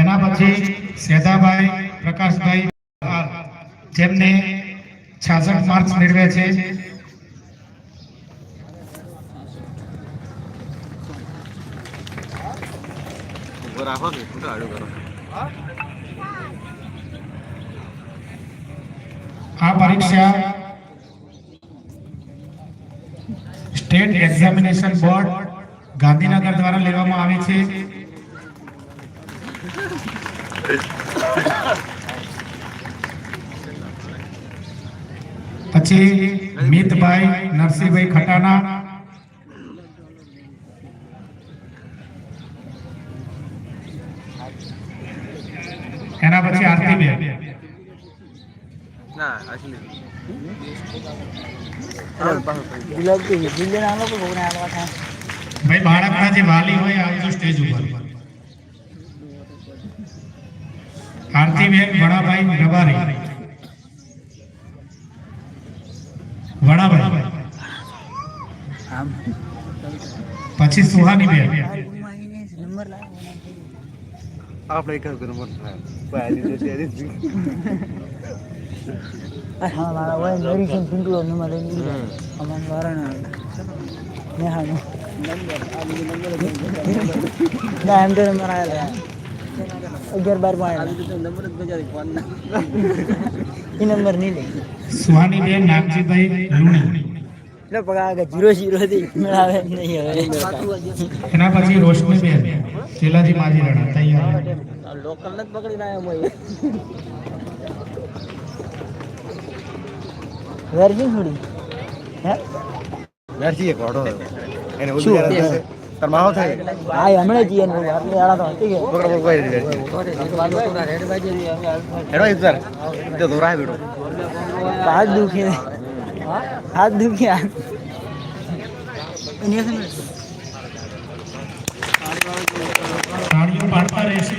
એના પછી સેદાભાઈ પ્રકાશભાઈ જેમને છાસઠ માર્ક્સ મેળવ્યા છે. રાખો કે ખોટું આડું કરો. આ પરીક્ષા સ્ટેટ એક્ઝામિનેશન બોર્ડ ગાંધીનગર દ્વારા લેવામાં આવી છે. પછી મિતભાઈ નરસિંહભાઈ ખટાના. એના પછી આરતીબેન. ના આશી ગુલાબી ગુલ્લે ના લોકો કોને આલવા થાય ભાઈ બાળકના જે વાલી હોય આવજો સ્ટેજ ઉપર. આરતીબેન વડાભાઈ રબારી. વડાભાઈ. પછી સુહાનીબેન. આપણે એક નંબર ના એમ તો નંબર આવેલા અગિયાર બારમાં એ નંબર નહીં લઈ સુહાનીબેન નાગજીભાઈ લુણી. એટલે પગા આગળ જીરો જીરો થી મેળાવે નહીં હવે. એના પછી રોશનીબેન શીલાજી માજીરાણા તૈયાર. લોકલ જ પકડી ના હોય વેરજી થોડી. હે? નરસી એક ઓડો એને શું? તાર માહો થાય. હા હમણે જઈએ ને આટલે આડા તો હતી કે પકડ પકડ કોઈ રેડ હેડો ઇધર તે દોરાય બેડો હાથ દુખે. હાથ દુખે હાથ. તાળીઓ પાડતા રહેશે.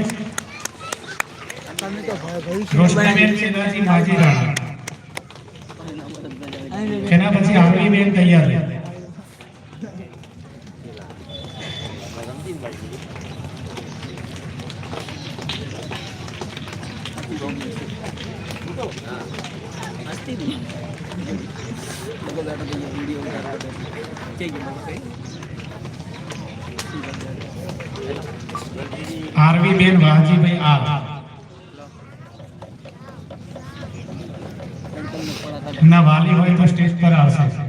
રોશનીબેન એના પછી આરવીબેન તૈયાર આરવી બેન વાહજીભાઈ આર એમના વાલી હોય તો સ્ટેજ પર આવશે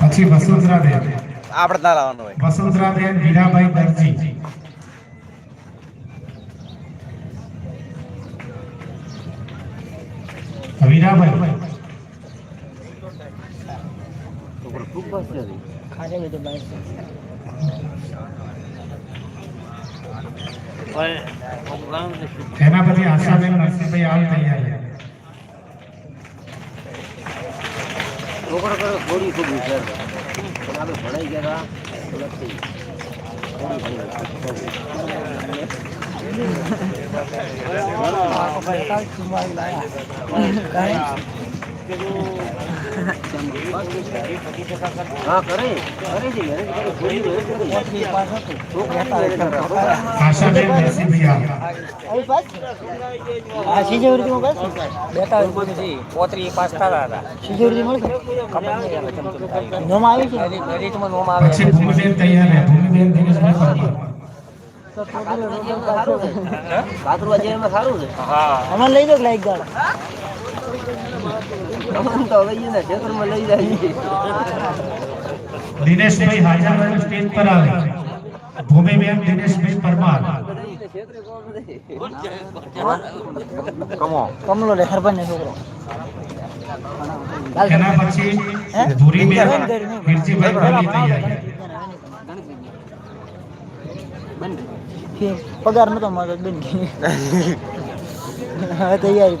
પછી વસુંધરાબેન. આપણે તાર આવવાનું હોય. વસુંધરાબેન વીરાભાઈ દરજી. બાઈક એના પછી આશાબેન નરસિંહભાઈ હાલ તૈયાર છોકરો કરો થોડી ખૂબ વિચાર પણ આપણે ભણાઈ ગયા હતા નથી હા પોત્રી પાસ થતા હતા મળશે નોમ આવી છે મેરિટમાં નોમ તૈયાર છે ભૂમિબેન દિનેશભાઈ બાથરૂમ સારું છે અમારે લઈ દો લાઈક ગાળ દિનેશભાઈ હાજર સ્ટેજ પર આવે. ભૂમિબેન દિનેશભાઈ પરમાર. પગાર નતો મળતો બેન. હવે તૈયારી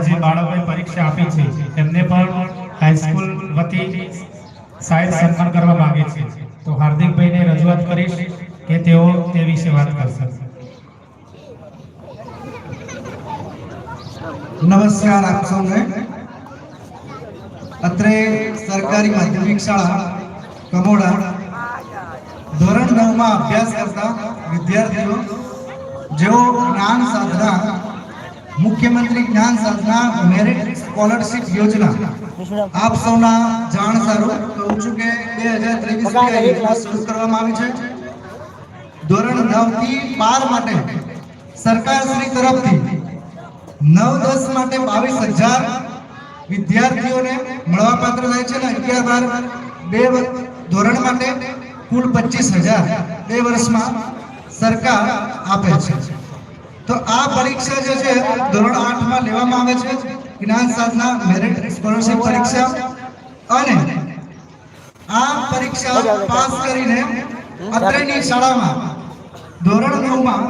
જે બાળકોએ પરીક્ષા આપી છે તેમને પણ હાઈસ્કૂલ વતી સાહેબ સન્માન કરવા માંગે છે તો હાર્દિકભાઈને રજૂઆત કરીશ કે તેઓ તે વિશે વાત કરશે. નમસ્કાર આપ સૌને. અત્રે સરકારી માધ્યમિક શાળા કમોડા. ધોરણ નવમાં અભ્યાસ કરતા વિદ્યાર્થીઓ, જેઓ જ્ઞાન સાધના, મુખ્યમંત્રી જ્ઞાન સાધના મેરિટ સ્કોલરશિપ યોજના. આપ સૌના જાણ સારું કહું છું કે બે હજાર ત્રેવીસ શરૂ કરવામાં આવી છે. ધોરણ નવથી બાર માટે સરકાર શ્રી તરફથી નવ દસ માટે બાવીસ હજાર વિદ્યાર્થીઓને મળવાપાત્ર થાય છે અને અગિયાર બાર બે ધોરણ માટે કુલ પચીસ હજાર બે વર્ષમાં સરકાર આપે છે. તો આ પરીક્ષા જે છે, ધોરણ આઠમાં લેવામાં આવે છે. જ્ઞાન સાધના મેરિટ સ્કોલરશિપ પરીક્ષા. અને આ પરીક્ષા પાસ કરીને અત્રેની શાળામાં ધોરણ નવમાં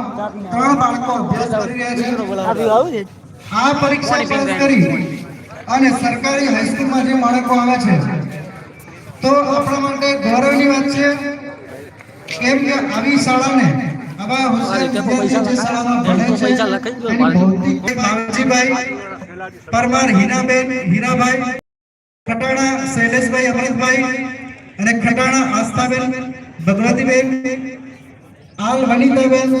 ત્રણ બાળકો અભ્યાસ કરી રહ્યા છે. આ પરીક્ષા પાસ કરી અને સરકારી હાઈસ્કૂલમાં જે બાળકો આવે છે તો આપણા માટે ગૌરવની વાત છે કેમ કે આવી શાળાને આવા હોશિયાર વિદ્યાર્થીઓ જે શાળામાં ભણે છે એની ભૌતિક બાવજીભાઈ પરમાર હીનાબેન હીરાભાઈ ખટાણા શૈલેષભાઈ અમૃતભાઈ અને ખટાણા આસ્થાબેન ભગવતીબેન આલ વનિતાબેન